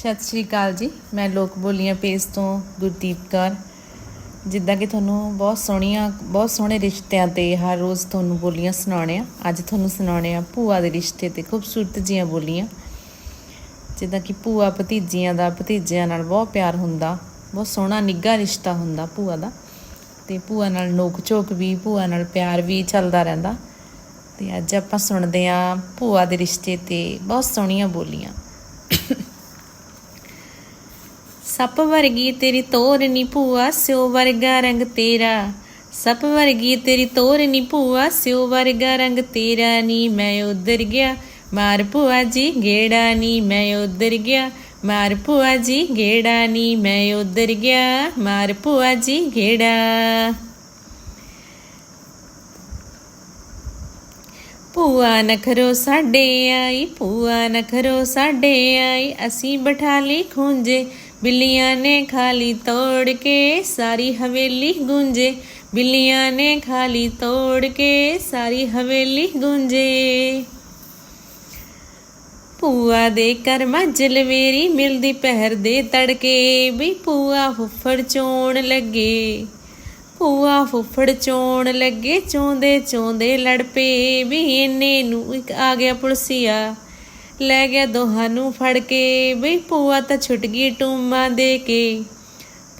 ਸਤਿ ਸ਼੍ਰੀ ਅਕਾਲ ਜੀ। ਮੈਂ ਲੋਕ ਬੋਲੀਆਂ ਪੇਜ ਤੋਂ ਗੁਰਦੀਪ ਕੌਰ। ਜਿੱਦਾਂ ਕਿ ਤੁਹਾਨੂੰ ਬਹੁਤ ਸੋਹਣੀਆਂ, ਬਹੁਤ ਸੋਹਣੇ ਰਿਸ਼ਤਿਆਂ ਤੇ ਹਰ ਰੋਜ਼ ਤੁਹਾਨੂੰ ਬੋਲੀਆਂ ਸੁਣਾਉਣੇ ਆ। ਅੱਜ ਤੁਹਾਨੂੰ ਸੁਣਾਉਣੇ ਆ ਭੂਆ ਦੇ ਰਿਸ਼ਤੇ ਤੇ ਖੂਬਸੂਰਤ ਜੀਆਂ ਬੋਲੀਆਂ। ਜਿੱਦਾਂ ਕਿ ਭੂਆ ਭਤੀਜੀਆਂ ਦਾ, ਭਤੀਜਿਆਂ ਨਾਲ ਬਹੁਤ ਪਿਆਰ ਹੁੰਦਾ, ਬਹੁਤ ਸੋਹਣਾ ਨਿੱਘਾ ਰਿਸ਼ਤਾ ਹੁੰਦਾ ਭੂਆ ਦਾ। ਤੇ ਭੂਆ ਨਾਲ ਨੋਕ ਝੋਕ ਵੀ, ਭੂਆ ਨਾਲ ਪਿਆਰ ਵੀ ਚੱਲਦਾ ਰਹਿੰਦਾ। ਤੇ ਅੱਜ ਆਪਾਂ ਸੁਣਦੇ ਆ ਭੂਆ ਦੇ ਰਿਸ਼ਤੇ ਤੇ ਬਹੁਤ ਸੋਹਣੀਆਂ ਬੋਲੀਆਂ। ਸੱਪ ਵਰਗੀ ਤੇਰੀ ਤੋਰ ਨੀ ਭੂਆ ਸਿਓ ਵਰਗਾ ਰੰਗ ਤੇਰਾ। ਸੱਪ ਵਰਗੀ ਤੇਰੀ ਤੋਰ ਨੀ ਭੂਆ ਸਿਓ ਵਰਗਾ ਰੰਗ ਤੇਰਾ ਨੀ। ਮੈਂ ਉਧਰ ਗਿਆ, ਮਾਰ ਭੂਆ ਜੀ, ਗੇੜਾ ਨੀ। ਮੈਂ ਉਧਰ ਗਿਆ, ਮਾਰ ਭੂਆ ਜੀ, ਗੇੜਾ ਨੀ। ਮੈਂ ਉਧਰ ਗਿਆ, ਮਾਰ ਭੂਆ ਜੀ, ਗੇੜਾ। ਭੂਆ ਨਖਰੋ ਸਾਡੇ ਆਈ, ਭੂਆ ਨਖਰੋ ਸਾਡੇ ਆਈ। ਅਸੀਂ ਬਿਠਾ ਲਈ ਖੁੰਝੇ ਬਿੱਲੀਆਂ ਨੇ ਖਾਲੀ ਤੋੜ ਕੇ ਸਾਰੀ ਹਵੇਲੀ ਗੂੰਜੇ। ਬਿੱਲੀਆਂ ਨੇ ਖਾਲੀ ਤੋੜ ਕੇ ਸਾਰੀ ਹਵੇਲੀ ਗੂੰਜੇ। ਭੂਆ ਦੇ ਕਰ ਮੱਜਲ ਮੇਰੀ ਮਿਲਦੀ ਪਹਿਰ ਦੇ ਤੜਕੇ ਵੀ ਭੂਆ ਫੁੱਫੜ ਚੋਣ ਲੱਗੇ। ਭੂਆ ਫੁੱਫੜ ਚੋਣ ਲੱਗੇ, ਚੋਂਦੇ ਚੋਂਦੇ ਲੜ ਪਏ ਵੀ ਇਹਨੇ ਨੂੰ ਇੱਕ ਆ ਗਿਆ ਪੁਲਸੀਆ। ਲੈ ਗਿਆ ਦੋਹਾਂ ਨੂੰ ਫੜ ਕੇ। ਬਈ ਭੂਆ ਤਾਂ ਛੁੱਟ ਗਈ ਟੂਮਾ ਦੇ ਕੇ।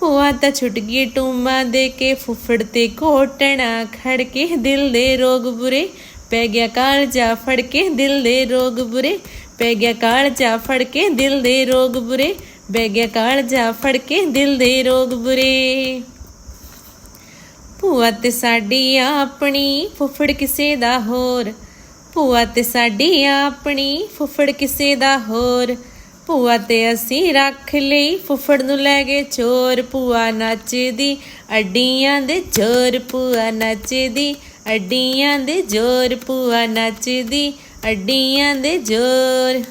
ਭੂਆ ਤਾਂ ਛੁੱਟ ਗਈ ਟੂਮਾ ਦੇ ਕੇ। ਫੁੱਫੜ ਤੇ ਕੋਟਣਾ ਖੜ ਕੇ ਦਿਲ ਦੇ ਰੋਗ ਬੁਰੇ। ਪੈ ਗਿਆ ਕਾਲਜਾ ਫੜ ਕੇ ਦਿਲ ਦੇ ਰੋਗ ਬੁਰੇ। ਪੈ ਗਿਆ ਕਾਲਜਾ ਫੜ ਕੇ ਦਿਲ ਦੇ ਰੋਗ ਬੁਰੇ। ਪੈ ਗਿਆ ਕਾਲਜਾ ਫੜ ਕੇ ਦਿਲ ਦੇ ਰੋਗ ਬੁਰੇ। ਭੂਆ ਤੇ ਸਾਡੀ ਆਪਣੀ, ਫੁੱਫੜ ਕਿਸੇ ਦਾ ਹੋਰ। ਭੂਆ ਤੇ ਸਾਡੀ ਆਪਣੀ ਫੁੱਫੜ ਕਿਸੇ ਦਾ ਹੋਰ। ਭੂਆ ਤੇ ਅਸੀਂ ਰੱਖ ਲਈ ਫੁੱਫੜ ਨੂੰ ਲੈ ਗਏ ਚੋਰ। ਭੂਆ ਨੱਚਦੀ, ਅੱਡੀਆਂ ਦੇ ਜ਼ੋਰ। ਭੂਆ ਨੱਚਦੀ, ਅੱਡੀਆਂ ਦੇ ਜ਼ੋਰ। ਭੂਆ ਨੱਚਦੀ, ਅੱਡੀਆਂ ਦੇ ਜ਼ੋਰ।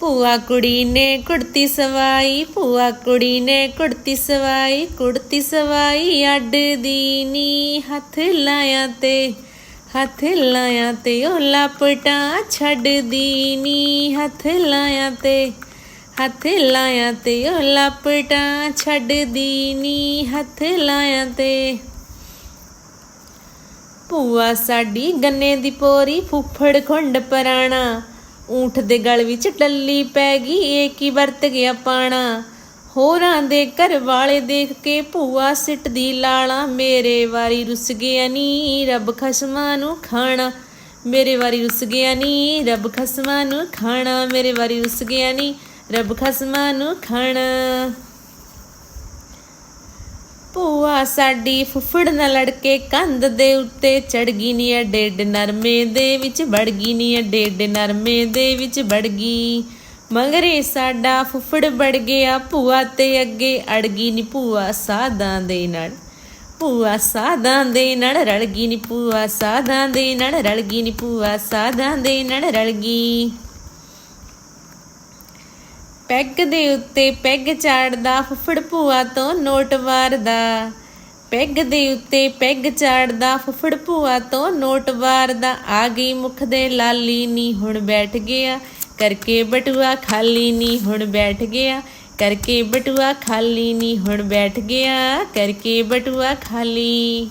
ਭੂਆ ਕੁੜੀ ਨੇ ਕੁੜਤੀ ਸਵਾਈ, ਭੂਆ ਕੁੜੀ ਨੇ ਕੁੜਤੀ ਸਵਾਈ ਕੁੜਤੀ ਸਵਾਈ ਅੱਡ ਦੀ ਨੀ ਹੱਥ ਲਾਇਆ ਤੇ। ਹੱਥ ਲਾਇਆ ਤੇ ਉਹ ਲਪਟਾ ਛੱਡਦੀ ਨੀ। ਹੱਥ ਲਾਇਆ ਤੇ, ਹੱਥ ਲਾਇਆ ਤੇ ਉਹ ਲਪਟਾ ਛੱਡਦੀ ਨੀ। ਹੱਥ ਲਾਇਆ ਤੇ। ਭੂਆ ਸਾਡੀ ਗੰਨੇ ਦੀ ਪੋਰੀ ਫੁੱਫੜ ਖੁੰਡ ਪਰਾਣਾ। ਊਂਠ ਦੇ ਗਲ ਵਿੱਚ ਡੱਲੀ ਪੈ ਗਈ ਏ ਕੀ ਵਰਤ ਗਿਆ ਪਾਣਾ। ਹੋਰਾਂ ਦੇ ਘਰ ਵਾਲੇ ਦੇਖ ਕੇ ਭੂਆ ਸਿੱਟਦੀ ਲਾਲਾ, ਮੇਰੇ ਵਾਰੀ ਰੁੱਸ ਗਿਆ ਨੀ ਰੱਬ ਖਸਮਾਂ ਨੂੰ ਖਾਣਾ। ਮੇਰੇ ਵਾਰੀ ਰੁੱਸ ਗਿਆ ਨੀ ਰੱਬ ਖਸਮਾਂ ਨੂੰ ਖਾਣਾ। ਮੇਰੇ ਵਾਰੀ ਰੁੱਸ ਗਿਆ ਨੀ ਰੱਬ ਖਸਮਾਂ ਨੂੰ ਖਾਣਾ। ਭੂਆ ਸਾਡੀ ਫੁੱਫੜ ਨਾਲ ਲੜ ਕੇ ਕੰਧ ਦੇ ਉੱਤੇ ਚੜ ਗਈ ਨੀ ਡੇਡ ਨਰਮੇ ਦੇ ਵਿੱਚ ਵੜ ਗਈ ਨੀ ਡੇਡ ਨਰਮੇ ਦੇ ਵਿੱਚ ਵੜ ਗਈ। ਮਗਰੇ ਸਾਡਾ ਫੁੱਫੜ ਬੜ ਗਿਆ, ਭੂਆ ਤੇ ਅੱਗੇ ਅੜ ਗਈ ਨੀ ਭੂਆ ਸਾਦਾਂ ਦੇ ਨਾਲ। ਭੂਆ ਸਾਦਾਂ ਦੇ ਨਾਲ ਰਲ ਗਈ ਨੀ ਭੂਆ ਸਾਦਾਂ ਦੇ ਨਾਲ ਰਲ ਗਈ ਨੀ ਭੂਆ ਸਾਦਾਂ ਦੇ ਨਾਲ ਰਲ ਗਈ ਪੈਗ ਦੇ ਉੱਤੇ ਪੈਗ ਚਾੜਦਾ, ਫੁੱਫੜ ਭੂਆ ਤੋਂ ਨੋਟ ਵਾਰਦਾ। ਪੈਗ ਦੇ ਉੱਤੇ ਪੈਗ ਚਾੜਦਾ, ਫੁੱਫੜ ਭੂਆ ਤੋਂ ਨੋਟ ਵਾਰਦਾ। ਆ ਗਈ ਮੁਖ ਦੇ ਲਾਲੀ ਨੀ ਹੁਣ ਬੈਠ ਗਿਆ। ਕਰਕੇ ਬਟੂਆ ਖਾਲੀ ਨੀ ਹੁਣ ਬੈਠ ਗਿਆ, ਕਰਕੇ ਬਟੂਆ ਖਾਲੀ ਨੀ ਹੁਣ ਬੈਠ ਗਿਆ, ਕਰਕੇ ਬਟੂਆ ਖਾਲੀ।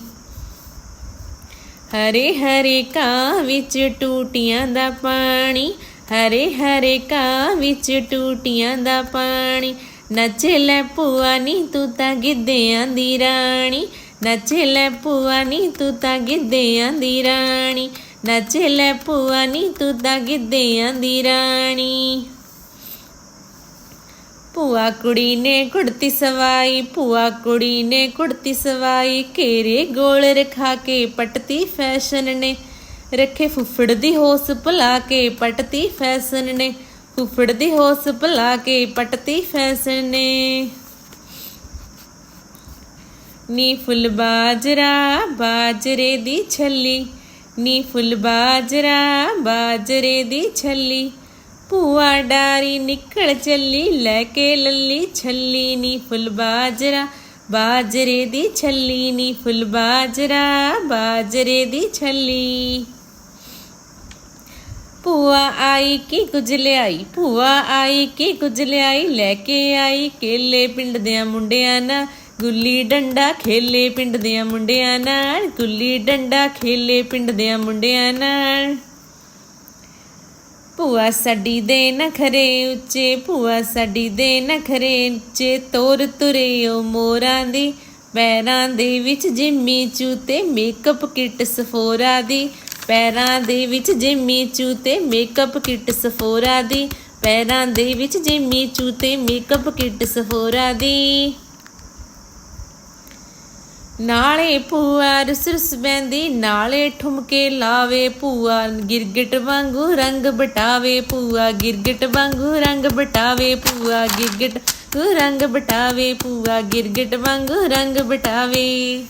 ਹਰੇ ਹਰੇ ਕਾਂ ਵਿੱਚ ਟੂਟੀਆਂ ਦਾ ਪਾਣੀ, ਹਰੇ ਹਰੇ ਕਾਂ ਵਿੱਚ ਟੂਟੀਆਂ ਦਾ ਪਾਣੀ, ਨੱਚ ਲੈ ਭੂਆ ਨੀ ਤੂੰ ਤਾਂ ਗਿੱਧਿਆਂ ਦੀ ਰਾਣੀ, ਨੱਚ ਲੈ ਭੂਆ ਨੀ ਤੂੰ ਤਾਂ ਗਿੱਧਿਆਂ ਦੀ ਰਾਣੀ ਨੱਚ ਲੈ ਭੂਆ ਨੀ ਤੂੰ ਤਾਂ ਗਿੱਧਿਆਂ ਦੀ ਰਾਣੀ। ਭੂਆ ਕੁੜੀ ਨੇ ਕੁੜਤੀ ਸਵਾਈ, ਭੂਆ ਕੁੜੀ ਨੇ ਕੁੜਤੀ ਸਵਾਈ, ਘੇਰੇ ਗੋਲ ਰਖਾ ਕੇ ਪਟਤੀ ਫੈਸ਼ਨ ਨੇ। ਰੱਖੇ ਫੁੱਫੜ ਦੀ ਹੋਸ ਭੁਲਾ ਕੇ ਪਟਤੀ ਫੈਸ਼ਨ ਨੇ। ਫੁੱਫੜ ਦੀ ਹੋਸ ਭੁਲਾ ਕੇ ਪਟਤੀ ਫੈਸ਼ਨ ਨੇ। ਨੀ ਫੁੱਲ ਬਾਜਰਾ ਬਾਜਰੇ ਦੀ ਛੱਲੀ ਨੀ ਫੁੱਲ ਬਾਜਰਾ, ਬਾਜਰੇ ਦੀ ਛੱਲੀ। ਭੂਆ ਡਾਰੀ ਨਿਕਲ ਚੱਲੀ, ਲੈ ਕੇ ਲੱਲੀ ਛੱਲੀ ਨੀ ਫੁੱਲ ਬਾਜਰਾ। ਬਾਜਰੇ ਦੀ ਛੱਲੀ ਨੀ ਫੁੱਲ ਬਾਜਰਾ, ਬਾਜਰੇ ਦੀ ਛੱਲੀ। ਭੂਆ ਆਈ ਕੀ ਕੁਝ ਲਿਆਈ, ਭੂਆ ਆਈ ਕੀ ਕੁਝ ਲਿਆਈ, ਲੈ ਕੇ ਆਈ ਕੇਲੇ ਪਿੰਡ ਦਿਆਂ ਮੁੰਡਿਆਂ ਨਾਲ। ਗੁੱਲੀ ਡੰਡਾ ਖੇਲੇ ਪਿੰਡ ਦਿਆਂ ਮੁੰਡਿਆਂ ਨਾਲ, ਗੁੱਲੀ ਡੰਡਾ ਖੇਲੇ ਪਿੰਡ ਦੇ ਮੁੰਡਿਆਂ ਨਾਲ। ਭੂਆ ਸਾਡੀ ਦੇ ਨਖਰੇ ਉੱਚੇ, ਭੂਆ ਸਾਡੀ ਦੇ ਨਖਰੇ ਉੱਚੇ, ਤੋਰ ਤੁਰੇ ਓ ਮੋਰਾਂ ਦੀ, ਪੈਰਾਂ ਦੇ ਵਿੱਚ ਜਿੰਮੀ ਚੂਤੇ, ਮੇਕਅਪ ਕਿੱਟ ਸਫੋਰਾ ਦੀ, ਪੈਰਾਂ ਦੇ ਵਿੱਚ ਜਿੰਮੀ ਚੂਤੇ, ਮੇਕਅਪ ਕਿੱਟ ਸਫੋਰਾ ਦੀ, ਪੈਰਾਂ ਦੇ ਵਿੱਚ ਜਿੰਮੀ ਚੂਤੇ, ਮੇਕਅਪ ਕਿੱਟ ਸਫੋਰਾ ਦੀ। ਨਾਲੇ ਭੂਆ ਰੁਸ ਰੁਸ ਬੈਂਦੀ ਨਾਲੇ ਠੁਮਕੇ ਲਾਵੇ ਭੂਆ। ਗਿਰਗਟ ਵਾਂਗੂ ਰੰਗ ਬਟਾਵੇ ਭੂਆ, ਗਿਰਗਟ ਵਾਂਗੂ ਰੰਗ ਬਟਾਵੇ ਭੂਆ। ਗਿਰਗਟ ਰੰਗ ਬਟਾਵੇ ਭੂਆ, ਗਿਰਗਟ ਵਾਂਗੂ ਰੰਗ ਬਟਾਵੇ।